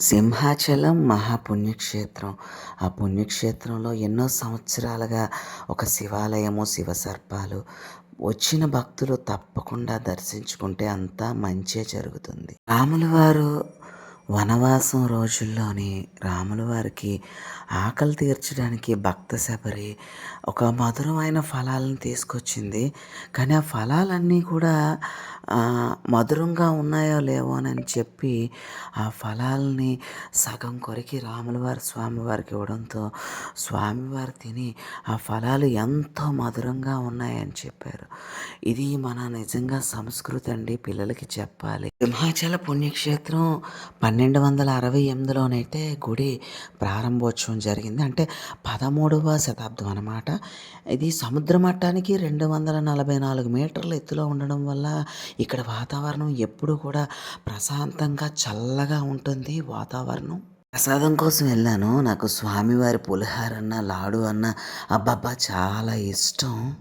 సింహాచలం మహాపుణ్యక్షేత్రం. ఆ పుణ్యక్షేత్రంలో ఎన్నో సంవత్సరాలుగా ఒక శివాలయము శివసర్పాలు వచ్చిన భక్తులు తప్పకుండా దర్శించుకుంటే అంతా మంచే జరుగుతుంది. రాములు వారు వనవాసం రోజుల్లోని రాములు వారికి ఆకలి తీర్చడానికి భక్త శబరి ఒక మధురమైన ఫలాలను తీసుకొచ్చింది. కానీ ఆ ఫలాలన్నీ కూడా మధురంగా ఉన్నాయో లేవో అని చెప్పి ఆ ఫలాల్ని సగం కొరికి రాములవారి స్వామివారికి ఇవ్వడంతో స్వామివారు తిని ఆ ఫలాలు ఎంతో మధురంగా ఉన్నాయని చెప్పారు. ఇది మన నిజంగా సంస్కృతి అండి పిల్లలకి చెప్పాలి. సింహాచల పుణ్యక్షేత్రం పన్నెండు వందల అరవై ఎనిమిదిలోనైతే గుడి ప్రారంభోత్సవం జరిగింది. అంటే పదమూడవ శతాబ్దం అనమాట ఇది సముద్ర మట్టానికి రెండు వందల నలభై నాలుగు మీటర్ల ఎత్తులో ఉండడం వల్ల ఇక్కడ వాతావరణం ఎప్పుడు కూడా ప్రశాంతంగా చల్లగా ఉంటుంది వాతావరణం. ప్రసాదం కోసం వెళ్ళాను. నాకు స్వామివారి పులిహార అన్న లాడు అన్న అబ్బబ్బా చాలా ఇష్టం.